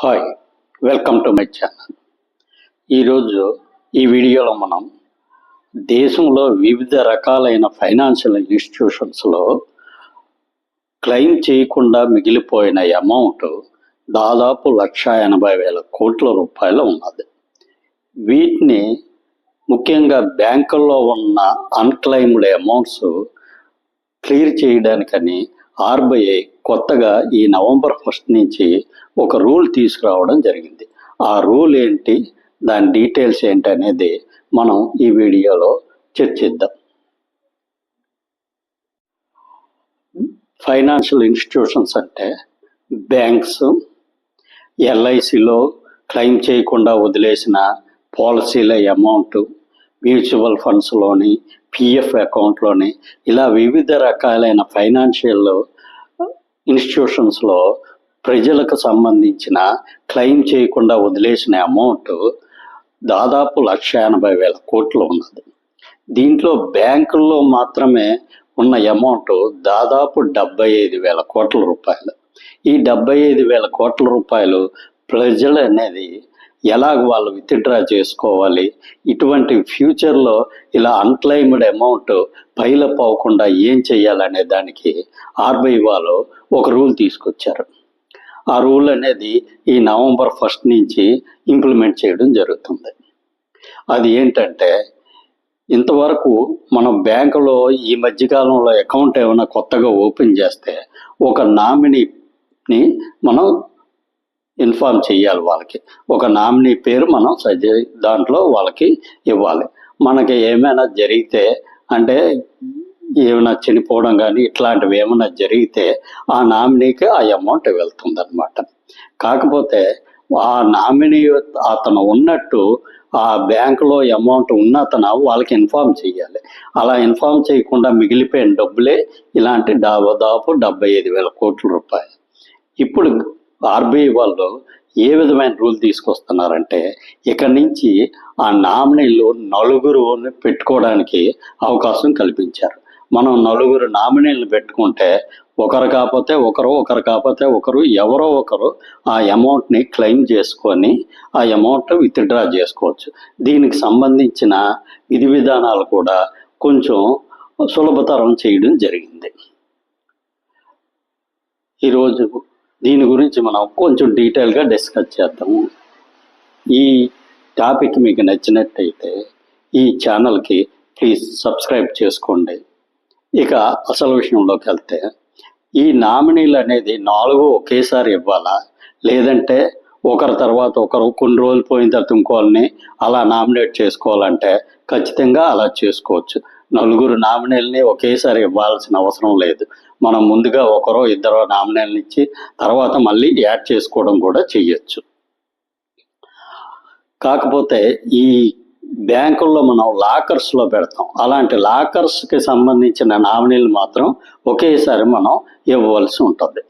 Hi welcome to my channel ఈరోజు ఈ వీడియోలో మనం దేశంలో వివిధ రకాలైన ఫైనాన్షియల్ ఇన్స్టిట్యూషన్స్లో క్లెయిమ్ చేయకుండా మిగిలిపోయిన అమౌంట్ దాదాపు లక్ష ఎనభై వేల కోట్ల రూపాయలు ఉన్నది. వీటిని ముఖ్యంగా బ్యాంకుల్లో ఉన్న అన్క్లెయిమ్డ్ అమౌంట్స్ క్లియర్ చేయడానికని ఆర్బీఐ కొత్తగా ఈ నవంబర్ ఫస్ట్ నుంచి ఒక రూల్ తీసుకురావడం జరిగింది. ఆ రూల్ ఏంటి? దాని డీటెయిల్స్ ఏంటి అనేది మనం ఈ వీడియోలో చర్చిద్దాం. ఫైనాన్షియల్ ఇన్స్టిట్యూషన్స్ అంటే బ్యాంక్స్ ఎల్ఐసిలో క్లెయిమ్ చేయకుండా వదిలేసిన పాలసీల అమౌంట్ మ్యూచువల్ ఫండ్స్లోని పిఎఫ్ అకౌంట్లోని ఇలా వివిధ రకాలైన ఫైనాన్షియల్ ఇన్స్టిట్యూషన్స్లో ప్రజలకు సంబంధించిన క్లెయిమ్ చేయకుండా వదిలేసిన అమౌంట్ దాదాపు లక్ష ఎనభై వేల కోట్లు ఉన్నది. దీంట్లో బ్యాంకుల్లో మాత్రమే ఉన్న అమౌంట్ దాదాపు డెబ్బై ఐదు వేల కోట్ల రూపాయలు. ఈ డెబ్బై ఐదు వేల కోట్ల రూపాయలు ప్రజలు అనేది ఎలాగ వాళ్ళు విత్డ్రా చేసుకోవాలి? ఇటువంటి ఫ్యూచర్లో ఇలా అన్క్లైమ్డ్ అమౌంట్ పైలప్ అవ్వకుండా ఏం చేయాలనే దానికి ఆర్బీఐ వాళ్ళు ఒక రూల్ తీసుకొచ్చారు. ఆ రూల్ అనేది ఈ నవంబర్ ఫస్ట్ నుంచి ఇంప్లిమెంట్ చేయడం జరుగుతుంది. అది ఏంటంటే ఇంతవరకు మనం బ్యాంకులో ఈ మధ్యకాలంలో అకౌంట్ ఏమైనా కొత్తగా ఓపెన్ చేస్తే ఒక నామినీని మనం ఇన్ఫార్మ్ చేయాలి వాళ్ళకి. ఒక నామినీ పేరు మనం సజె దాంట్లో వాళ్ళకి ఇవ్వాలి. మనకి ఏమైనా జరిగితే అంటే ఏమైనా చనిపోవడం కానీ ఇట్లాంటివి ఏమైనా జరిగితే ఆ నామినీకి ఆ అమౌంట్ వెళ్తుంది అనమాట కాకపోతే ఆ నామినీ అతను ఉన్నట్టు ఆ బ్యాంకులో అమౌంట్ ఉన్న వాళ్ళకి ఇన్ఫార్మ్ చేయాలి అలా ఇన్ఫార్మ్ చేయకుండా మిగిలిపోయిన డబ్బులే ఇలాంటి దాదాపు డెబ్బై ఐదు వేల కోట్ల రూపాయలు. ఇప్పుడు ఆర్బీఐ వాళ్ళు ఏ విధమైన రూల్ తీసుకొస్తున్నారంటే ఇక్కడి నుంచి ఆ నామినీలు నలుగురు పెట్టుకోవడానికి అవకాశం కల్పించారు. మనం నలుగురు నామినీలు పెట్టుకుంటే ఒకరు కాకపోతే ఒకరు ఒకరు కాకపోతే ఒకరు ఎవరో ఒకరు ఆ అమౌంట్ని క్లెయిమ్ చేసుకొని ఆ అమౌంట్ విత్డ్రా చేసుకోవచ్చు. దీనికి సంబంధించిన విధి విధానాలు కూడా కొంచెం సులభతరం చేయడం జరిగింది. ఈరోజు దీని గురించి మనం కొంచెం డీటెయిల్గా డిస్కస్ చేద్దాము. ఈ టాపిక్ మీకు నచ్చినట్టయితే ఈ ఛానల్కి ప్లీజ్ సబ్స్క్రైబ్ చేసుకోండి. ఇక అసలు విషయంలోకి వెళ్తే ఈ నామినీలు అనేది నాలుగు ఒకేసారి ఇవ్వాలా? లేదంటే ఒకరి తర్వాత ఒకరు కొన్ని రోజులు పోయిన తర్వాత ఇంకోళ్ళని అలా నామినేట్ చేసుకోవాలంటే ఖచ్చితంగా అలా చేసుకోవచ్చు. నలుగురు నామినీలని ఒకేసారి ఇవ్వాల్సిన అవసరం లేదు. మనం ముందుగా ఒకరో ఇద్దరో నామినీలను ఇచ్చి తర్వాత మళ్ళీ యాడ్ చేసుకోవడం కూడా చేయొచ్చు కాకపోతే ఈ బ్యాంకుల్లో మనం లాకర్స్లో పెడతాం. అలాంటి లాకర్స్కి సంబంధించిన నామినీలు మాత్రం ఒకేసారి మనం ఇవ్వవలసి ఉంటుంది.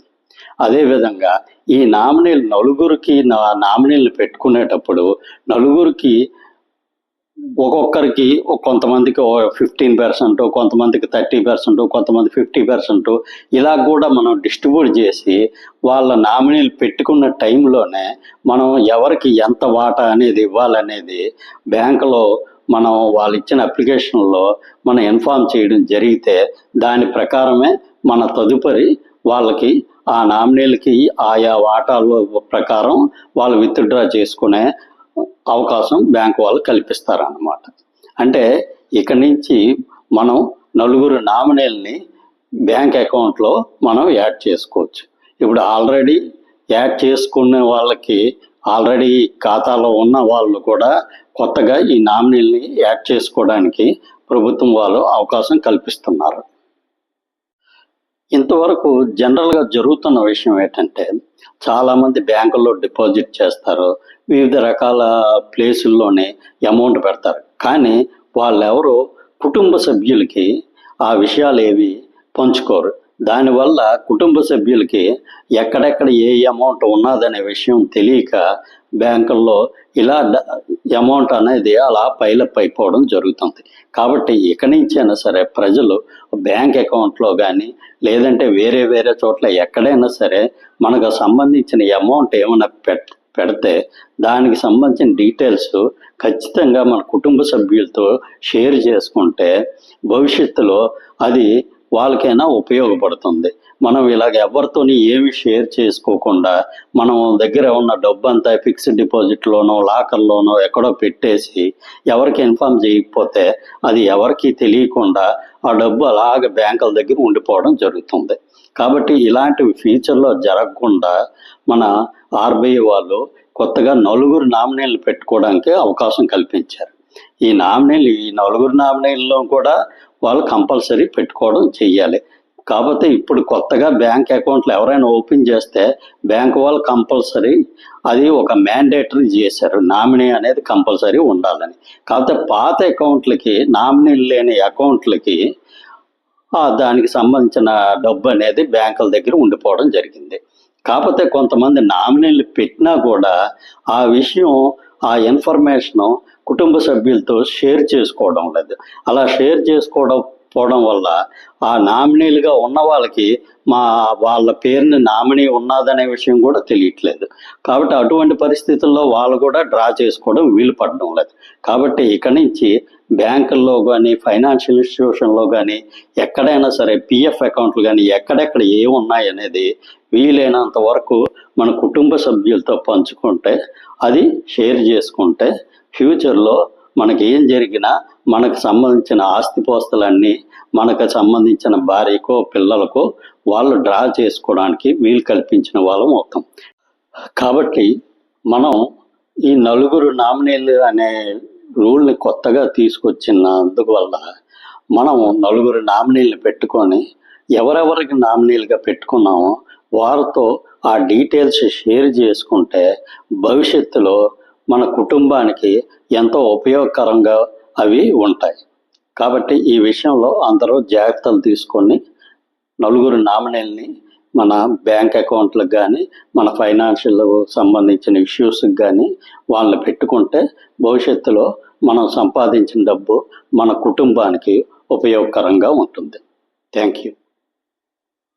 అదేవిధంగా ఈ నామినీలు నలుగురికి నామినీలు పెట్టుకునేటప్పుడు నలుగురికి ఒక్కొక్కరికి కొంతమందికి ఫిఫ్టీన్ పర్సెంట్ కొంతమందికి థర్టీ పర్సెంట్ కొంతమంది ఫిఫ్టీ పర్సెంట్ ఇలా కూడా మనం డిస్ట్రిబ్యూట్ చేసి వాళ్ళ నామినీలు పెట్టుకున్న టైంలోనే మనం ఎవరికి ఎంత వాటా అనేది ఇవ్వాలనేది బ్యాంకులో మనం వాళ్ళు ఇచ్చిన అప్లికేషన్లో మనం ఇన్ఫామ్ చేయడం జరిగితే దాని ప్రకారమే మన తదుపరి వాళ్ళకి ఆ నామినీలకి ఆయా వాటాల ప్రకారం వాళ్ళు విత్డ్రా చేసుకునే అవకాశం బ్యాంక్ వాళ్ళు కల్పిస్తారన్నమాట. అంటే ఇక నుంచి మనం నలుగురు నామినీల్ని బ్యాంక్ అకౌంట్లో మనం యాడ్ చేసుకోవచ్చు. ఇప్పుడు ఆల్రెడీ యాడ్ చేసుకునే వాళ్ళకి ఆల్రెడీ ఖాతాలో ఉన్న వాళ్ళు కూడా కొత్తగా ఈ నామినీల్ని యాడ్ చేసుకోవడానికి ప్రభుత్వం వాళ్ళు అవకాశం కల్పిస్తున్నారు. ఇంతవరకు జనరల్గా జరుగుతున్న విషయం ఏంటంటే చాలామంది బ్యాంకుల్లో డిపాజిట్ చేస్తారు. వివిధ రకాల ప్లేసుల్లోనే అమౌంట్ పెడతారు. కానీ వాళ్ళెవరు కుటుంబ సభ్యులకి ఆ విషయాలు ఏవి పంచుకోరు. దానివల్ల కుటుంబ సభ్యులకి ఎక్కడెక్కడ ఏ అమౌంట్ ఉన్నదనే విషయం తెలియక బ్యాంకుల్లో ఇలా అమౌంట్ అనేది అలా పైలప్ అయిపోవడం జరుగుతుంది. కాబట్టి ఇక నుంచైనా సరే ప్రజలు బ్యాంక్ అకౌంట్లో కానీ లేదంటే వేరే వేరే చోట్ల ఎక్కడైనా సరే మనకు సంబంధించిన అమౌంట్ ఏమైనా పెట్ పెడితే దానికి సంబంధించిన డీటెయిల్స్ ఖచ్చితంగా మన కుటుంబ సభ్యులతో షేర్ చేసుకుంటే భవిష్యత్తులో అది వాళ్ళకైనా ఉపయోగపడుతుంది. మనం ఇలాగ ఎవరితోని ఏమి షేర్ చేసుకోకుండా మనం దగ్గర ఉన్న డబ్బు అంతా ఫిక్స్డ్ డిపాజిట్లోనో లాకర్లోనో ఎక్కడో పెట్టేసి ఎవరికి ఇన్ఫామ్ చేయకపోతే అది ఎవరికి తెలియకుండా ఆ డబ్బు అలాగ బ్యాంకుల దగ్గర ఉండిపోవడం జరుగుతుంది. కాబట్టి ఇలాంటివి ఫ్యూచర్లో జరగకుండా మన ఆర్బీఐ వాళ్ళు కొత్తగా నలుగురు నామినీలు పెట్టుకోవడానికి అవకాశం కల్పించారు. ఈ నామినీలు ఈ నలుగురు నామినీల్లో కూడా వాళ్ళు కంపల్సరీ పెట్టుకోవడం చెయ్యాలి. కాకపోతే ఇప్పుడు కొత్తగా బ్యాంక్ అకౌంట్లు ఎవరైనా ఓపెన్ చేస్తే బ్యాంక్ వాళ్ళు కంపల్సరీ అది ఒక మ్యాండేటరీ చేశారు. నామినీ అనేది కంపల్సరీ ఉండాలని. కాకపోతే పాత అకౌంట్లకి నామినీ లేని అకౌంట్లకి దానికి సంబంధించిన డబ్బు అనేది బ్యాంకుల దగ్గర ఉండిపోవడం జరిగింది. కాకపోతే కొంతమంది నామినీలు పెట్టినా కూడా ఆ విషయం ఆ ఇన్ఫర్మేషన్ కుటుంబ సభ్యులతో షేర్ చేసుకోవడం లేదు. అలా షేర్ చేసుకోవడం పోవడం వల్ల ఆ నామినీలుగా ఉన్న వాళ్ళకి మా వాళ్ళ పేరుని నామినీ ఉన్నదనే విషయం కూడా తెలియట్లేదు. కాబట్టి అటువంటి పరిస్థితుల్లో వాళ్ళు కూడా డ్రా చేసుకోవడం వీలు పడడం లేదు. కాబట్టి ఇక నుంచి బ్యాంకుల్లో కానీ ఫైనాన్షియల్ ఇన్స్టిట్యూషన్లో కానీ ఎక్కడైనా సరే పిఎఫ్ అకౌంట్లు కానీ ఎక్కడెక్కడ ఏమున్నాయనేది వీలైనంత వరకు మన కుటుంబ సభ్యులతో పంచుకుంటే అది షేర్ చేసుకుంటే ఫ్యూచర్లో మనకి ఏం జరిగినా మనకు సంబంధించిన ఆస్తిపోస్తలన్నీ మనకు సంబంధించిన భార్యకో పిల్లలకో వాళ్ళు డ్రా చేసుకోవడానికి వీలు కల్పించిన వాళ్ళం అవుతాం. కాబట్టి మనం ఈ నలుగురు నామినీలు అనే రూల్ని కొత్తగా తీసుకొచ్చినందుకు వల్ల మనం నలుగురు నామినీలు పెట్టుకొని ఎవరెవరికి నామినీలుగా పెట్టుకున్నామో వారితో ఆ డీటెయిల్స్ షేర్ చేసుకుంటే భవిష్యత్తులో మన కుటుంబానికి ఎంతో ఉపయోగకరంగా అవి ఉంటాయి. కాబట్టి ఈ విషయంలో అందరూ జాగ్రత్తలు తీసుకొని నలుగురు నామినీల్ని మన బ్యాంక్ అకౌంట్లకు కానీ మన ఫైనాన్షియల్ సంబంధించిన ఇష్యూస్కి కానీ వాళ్ళని పెట్టుకుంటే భవిష్యత్తులో మనం సంపాదించిన డబ్బు మన కుటుంబానికి ఉపయోగకరంగా ఉంటుంది. Thank you.